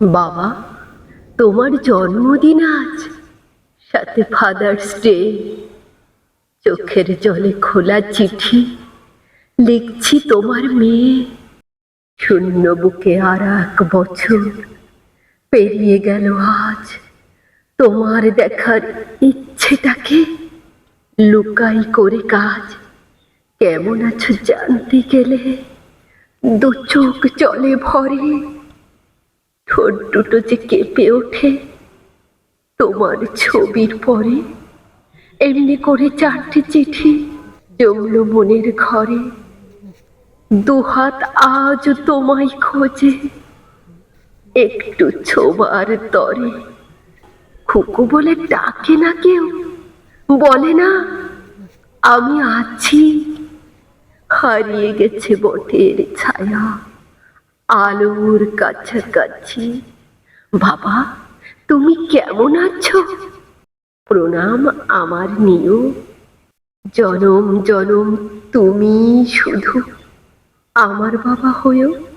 বাবা, তোমার জন্মদিন আজ। সাথে ফাদার্স ডে চোখের জলে খোলা চিঠি। লিখছি তোমার মেয়ে। শূন্য বুকে আর এক বছর। পেরিয়ে গেল আজ। তোমার দেখার ইচ্ছেটাকে লুকাই করে কাজ। কেমন আছো জানতে গেলে? দু চোখ চলে ভরে। ঠোঁট দুটো যে কেঁপে ওঠে, তোমার ছবির পরে এমনি করে চারটি চিঠি জমল মনের ঘরে। দুহাত আজ তোমায় খোঁজে, একটু ছোবার তরে। খুকু বলে, ডাকে না কেউ? বলে না, আমি আছি। হারিয়ে গেছে বটের ছায়া। আলোর কাছাকাছি। বাবা, তুমি কেমন আছো? প্রণাম আমার নিও জনম জনম, তুমি শুধু আমার বাবা হয়েও